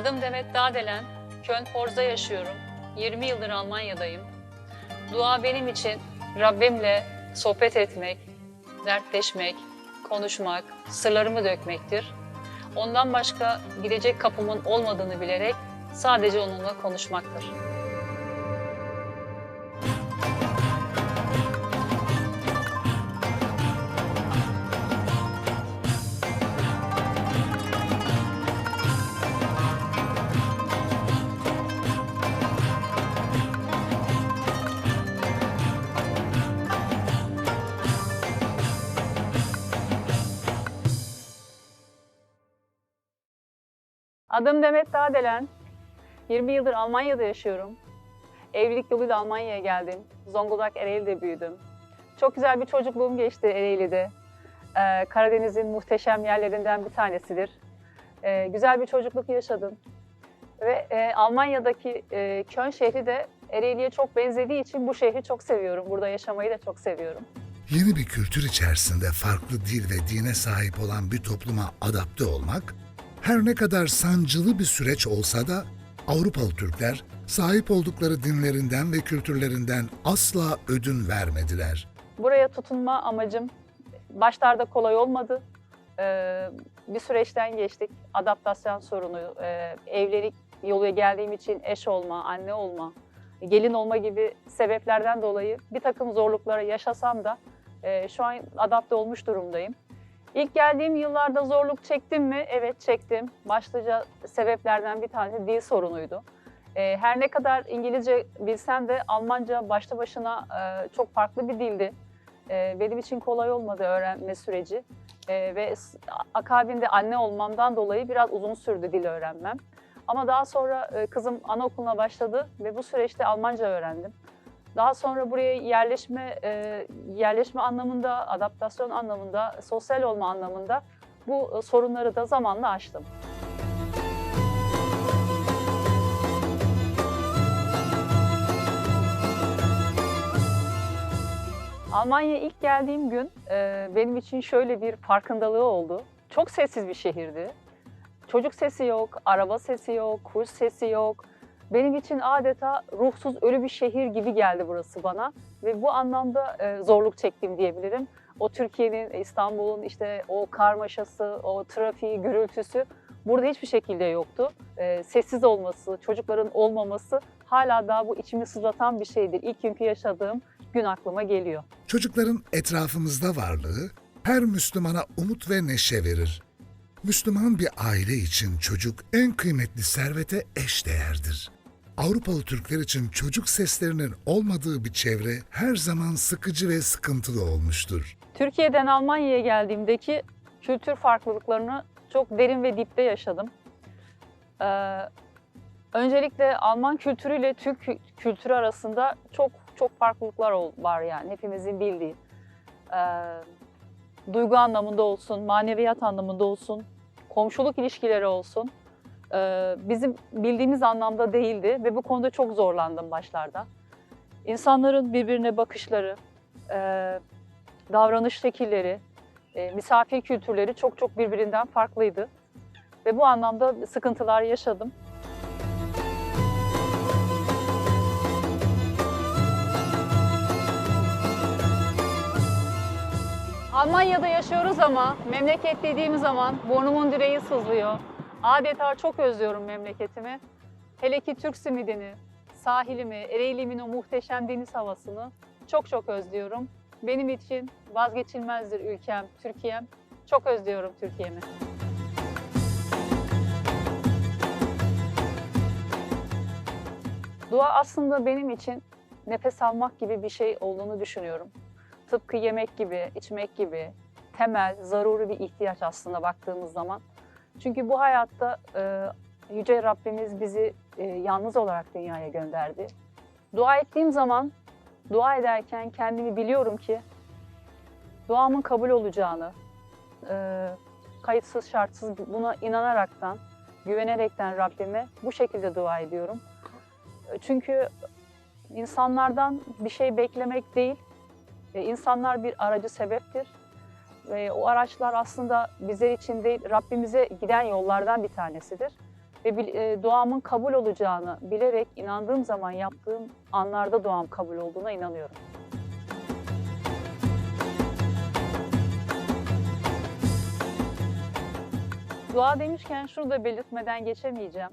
Adım Demet Dağdelen, Köln Forz'da yaşıyorum. 20 yıldır Almanya'dayım. Dua benim için Rabbimle sohbet etmek, dertleşmek, konuşmak, sırlarımı dökmektir. Ondan başka gidecek kapımın olmadığını bilerek sadece onunla konuşmaktır. Adım Demet Dağdelen. 20 yıldır Almanya'da yaşıyorum. Evlilik yoluyla Almanya'ya geldim. Zonguldak Ereğli'de büyüdüm. Çok güzel bir çocukluğum geçti Ereğli'de. Ee, Karadeniz'in muhteşem yerlerinden bir tanesidir. Ee, güzel bir çocukluk yaşadım. Ve e, Almanya'daki e, Köln şehri de Ereğli'ye çok benzediği için bu şehri çok seviyorum. Burada yaşamayı da çok seviyorum. Yeni bir kültür içerisinde farklı dil ve dine sahip olan bir topluma adapte olmak, her ne kadar sancılı bir süreç olsa da Avrupalı Türkler sahip oldukları dinlerinden ve kültürlerinden asla ödün vermediler. Buraya tutunma amacım başlarda kolay olmadı. Ee, bir süreçten geçtik. Adaptasyon sorunu, e, evlilik yoluna geldiğim için eş olma, anne olma, gelin olma gibi sebeplerden dolayı bir takım zorlukları yaşasam da e, şu an adapte olmuş durumdayım. İlk geldiğim yıllarda zorluk çektim mi? Evet çektim. Başlıca sebeplerden bir tanesi dil sorunuydu. E, her ne kadar İngilizce bilsem de Almanca başlı başına e, çok farklı bir dildi. E, benim için kolay olmadı öğrenme süreci. E, ve akabinde anne olmamdan dolayı biraz uzun sürdü dil öğrenmem. Ama daha sonra e, kızım anaokuluna başladı ve bu süreçte Almanca öğrendim. Daha sonra buraya yerleşme e, yerleşme anlamında, adaptasyon anlamında, sosyal olma anlamında bu e, sorunları da zamanla aştım. Almanya'ya ilk geldiğim gün e, benim için şöyle bir farkındalığı oldu. Çok sessiz bir şehirdi. Çocuk sesi yok, araba sesi yok, kuş sesi yok. Benim için adeta ruhsuz ölü bir şehir gibi geldi burası bana ve bu anlamda e, zorluk çektim diyebilirim. O Türkiye'nin, İstanbul'un işte o karmaşası, o trafiği, gürültüsü burada hiçbir şekilde yoktu. E, sessiz olması, çocukların olmaması hala daha bu içimi sızlatan bir şeydir. İlk günkü yaşadığım gün aklıma geliyor. Çocukların etrafımızda varlığı her Müslümana umut ve neşe verir. Müslüman bir aile için çocuk en kıymetli servete eşdeğerdir. Avrupalı Türkler için çocuk seslerinin olmadığı bir çevre her zaman sıkıcı ve sıkıntılı olmuştur. Türkiye'den Almanya'ya geldiğimdeki kültür farklılıklarını çok derin ve dipte yaşadım. Ee, öncelikle Alman kültürüyle Türk kü- kültürü arasında çok çok farklılıklar var yani hepimizin bildiği. Ee, duygu anlamında olsun, maneviyat anlamında olsun, komşuluk ilişkileri olsun. Ee, bizim bildiğimiz anlamda değildi ve bu konuda çok zorlandım başlarda. İnsanların birbirine bakışları, e, davranış şekilleri, e, misafir kültürleri çok çok birbirinden farklıydı. Ve bu anlamda sıkıntılar yaşadım. Almanya'da yaşıyoruz ama memleket dediğim zaman burnumun direği sızlıyor. Adeta çok özlüyorum memleketimi. Hele ki Türk simidini, sahilimi, Ereğli'min o muhteşem deniz havasını çok çok özlüyorum. Benim için vazgeçilmezdir ülkem, Türkiye'm. Çok özlüyorum Türkiye'mi. Dua aslında benim için nefes almak gibi bir şey olduğunu düşünüyorum. Tıpkı yemek gibi, içmek gibi temel, zaruri bir ihtiyaç aslında baktığımız zaman. Çünkü bu hayatta e, Yüce Rabbimiz bizi e, yalnız olarak dünyaya gönderdi. Dua ettiğim zaman, dua ederken kendimi biliyorum ki duamın kabul olacağını, e, kayıtsız şartsız buna inanaraktan, güvenerekten Rabbime bu şekilde dua ediyorum. E, Çünkü insanlardan bir şey beklemek değil, e, insanlar bir aracı sebeptir. Ve o araçlar aslında bizler için değil, Rabbimize giden yollardan bir tanesidir. Ve e, duamın kabul olacağını bilerek inandığım zaman yaptığım anlarda duam kabul olduğuna inanıyorum. Dua demişken şunu da belirtmeden geçemeyeceğim.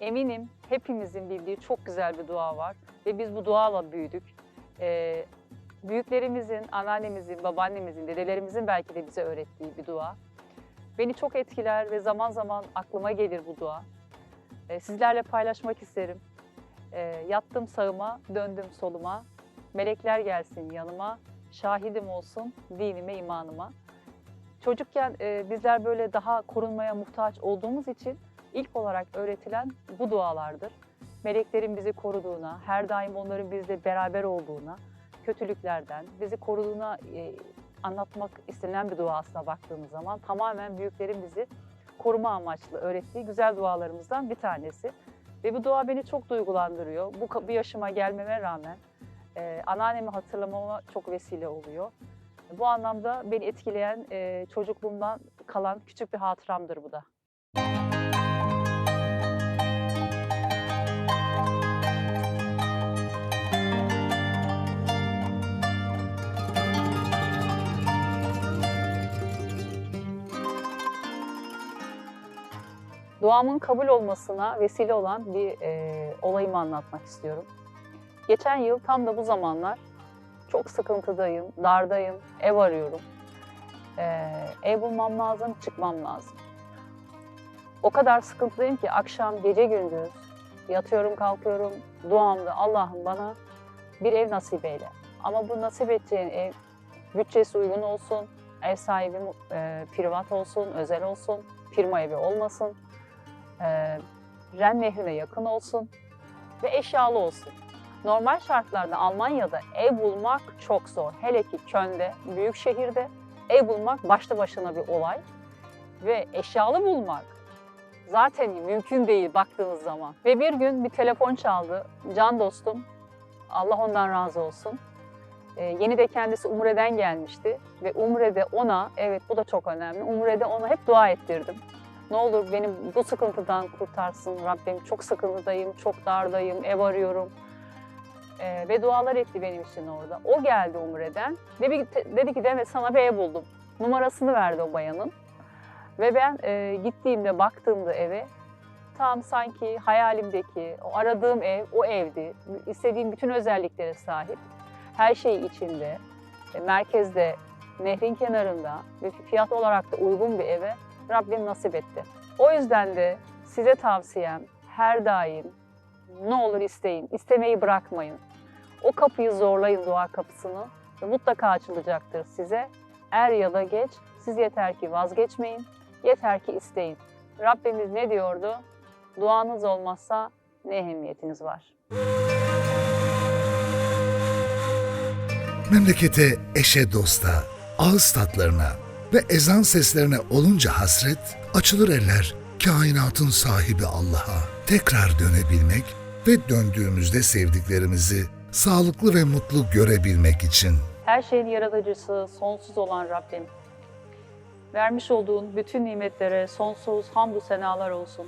Eminim hepimizin bildiği çok güzel bir dua var ve biz bu duayla büyüdük. Ee, büyüklerimizin, anneannemizin, babaannemizin, dedelerimizin belki de bize öğrettiği bir dua. Beni çok etkiler ve zaman zaman aklıma gelir bu dua. Ee, sizlerle paylaşmak isterim. Ee, yattım sağıma, döndüm soluma. Melekler gelsin yanıma, şahidim olsun dinime, imanıma. Çocukken e, bizler böyle daha korunmaya muhtaç olduğumuz için ilk olarak öğretilen bu dualardır. Meleklerin bizi koruduğuna, her daim onların bizle beraber olduğuna, kötülüklerden, bizi koruduğuna e, anlatmak istenen bir dua aslına baktığımız zaman tamamen büyüklerin bizi koruma amaçlı öğrettiği güzel dualarımızdan bir tanesi. Ve bu dua beni çok duygulandırıyor. Bu, bu yaşıma gelmeme rağmen e, anneannemi hatırlamama çok vesile oluyor. Bu anlamda beni etkileyen e, çocukluğumdan kalan küçük bir hatıramdır bu da. Duamın kabul olmasına vesile olan bir e, olayımı anlatmak istiyorum. Geçen yıl tam da bu zamanlar çok sıkıntıdayım, dardayım, ev arıyorum. Ee, ev bulmam lazım, çıkmam lazım. O kadar sıkıntılıyım ki akşam, gece gündüz yatıyorum, kalkıyorum. Duamda Allah'ım bana bir ev nasip eyle. Ama bu nasip edeceğin ev bütçesi uygun olsun, ev sahibi e, privat olsun, özel olsun, firma evi olmasın, e, Ren Nehri'ne yakın olsun ve eşyalı olsun. Normal şartlarda Almanya'da ev bulmak çok zor. Hele ki Köln'de, büyük şehirde ev bulmak başlı başına bir olay. Ve eşyalı bulmak zaten mümkün değil baktığınız zaman. Ve bir gün bir telefon çaldı. Can dostum, Allah ondan razı olsun. Ee, yeni de kendisi Umre'den gelmişti. Ve Umre'de ona, evet bu da çok önemli, Umre'de ona hep dua ettirdim. Ne olur benim bu sıkıntıdan kurtarsın Rabbim. Çok sıkıntıdayım, çok dardayım, ev arıyorum. Ee, ve dualar etti benim için orada. O geldi Umre'den ve dedi ki Demet sana bir ev buldum. Numarasını verdi o bayanın. Ve ben e, gittiğimde baktığımda eve tam sanki hayalimdeki o aradığım ev o evdi. İstediğim bütün özelliklere sahip. Her şey içinde. e, merkezde, nehrin kenarında ve fiyat olarak da uygun bir eve Rabbim nasip etti. O yüzden de size tavsiyem her daim ne olur isteyin, istemeyi bırakmayın. O kapıyı zorlayın dua kapısını ve mutlaka açılacaktır size. Er ya da geç siz yeter ki vazgeçmeyin, yeter ki isteyin. Rabbimiz ne diyordu? Duanız olmazsa ne ehemmiyetiniz var? Memlekete, eşe, dosta, ağız tatlarına ve ezan seslerine olunca hasret, açılır eller kainatın sahibi Allah'a tekrar dönebilmek ve döndüğümüzde sevdiklerimizi sağlıklı ve mutlu görebilmek için. Her şeyin yaratıcısı, sonsuz olan Rabbim. Vermiş olduğun bütün nimetlere sonsuz hamdü senalar olsun.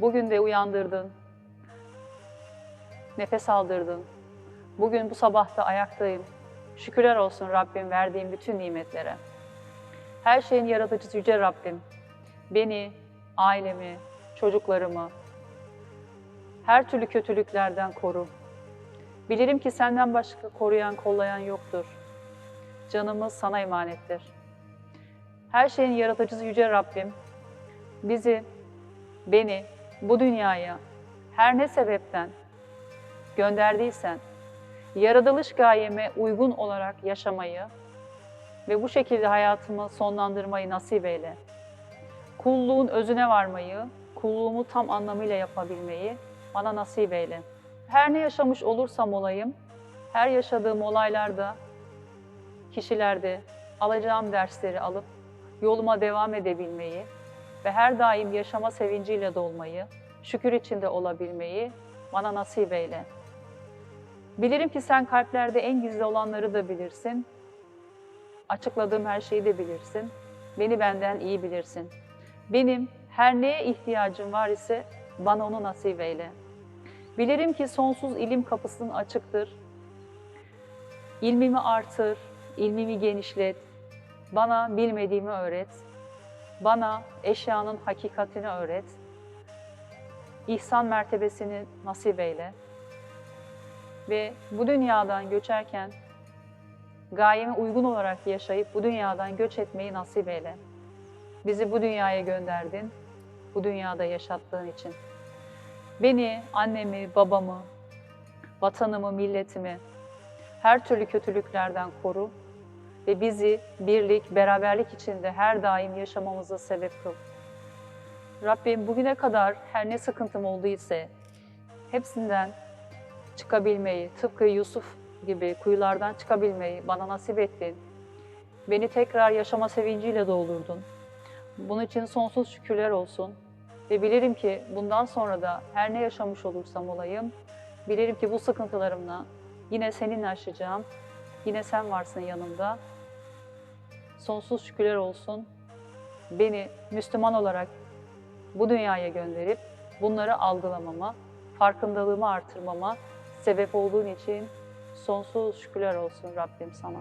Bugün de uyandırdın. Nefes aldırdın. Bugün bu sabahta ayaktayım. Şükürler olsun Rabbim verdiğin bütün nimetlere. Her şeyin yaratıcısı Yüce Rabbim. Beni, ailemi, çocuklarımı her türlü kötülüklerden koru. Bilirim ki senden başka koruyan, kollayan yoktur. Canımız sana emanettir. Her şeyin yaratıcısı Yüce Rabbim, bizi, beni bu dünyaya her ne sebepten gönderdiysen, yaratılış gayeme uygun olarak yaşamayı ve bu şekilde hayatımı sonlandırmayı nasip eyle. Kulluğun özüne varmayı, kulluğumu tam anlamıyla yapabilmeyi bana nasip eyle. Her ne yaşamış olursam olayım, her yaşadığım olaylarda, kişilerde alacağım dersleri alıp yoluma devam edebilmeyi ve her daim yaşama sevinciyle dolmayı, şükür içinde olabilmeyi bana nasip eyle. Bilirim ki sen kalplerde en gizli olanları da bilirsin. Açıkladığım her şeyi de bilirsin. Beni benden iyi bilirsin. Benim Her neye ihtiyacım var ise bana onu nasip eyle. Bilirim ki sonsuz ilim kapısın açıktır. İlmimi artır, ilmimi genişlet. Bana bilmediğimi öğret. Bana eşyanın hakikatini öğret. İhsan mertebesini nasip eyle. Ve bu dünyadan göçerken gayeme uygun olarak yaşayıp bu dünyadan göç etmeyi nasip eyle. Bizi bu dünyaya gönderdin, bu dünyada yaşattığın için. Beni, annemi, babamı, vatanımı, milletimi her türlü kötülüklerden koru ve bizi birlik, beraberlik içinde her daim yaşamamıza sebep kıl. Rabbim bugüne kadar her ne sıkıntım olduysa hepsinden çıkabilmeyi, tıpkı Yusuf gibi kuyulardan çıkabilmeyi bana nasip ettin. Beni tekrar yaşama sevinciyle doldurdun. Bunun için sonsuz şükürler olsun. Ve bilirim ki bundan sonra da her ne yaşamış olursam olayım, bilirim ki bu sıkıntılarımla yine seninle aşacağım. Yine sen varsın yanımda. Sonsuz şükürler olsun. Beni Müslüman olarak bu dünyaya gönderip bunları algılamama, farkındalığımı artırmama sebep olduğun için sonsuz şükürler olsun Rabbim sana.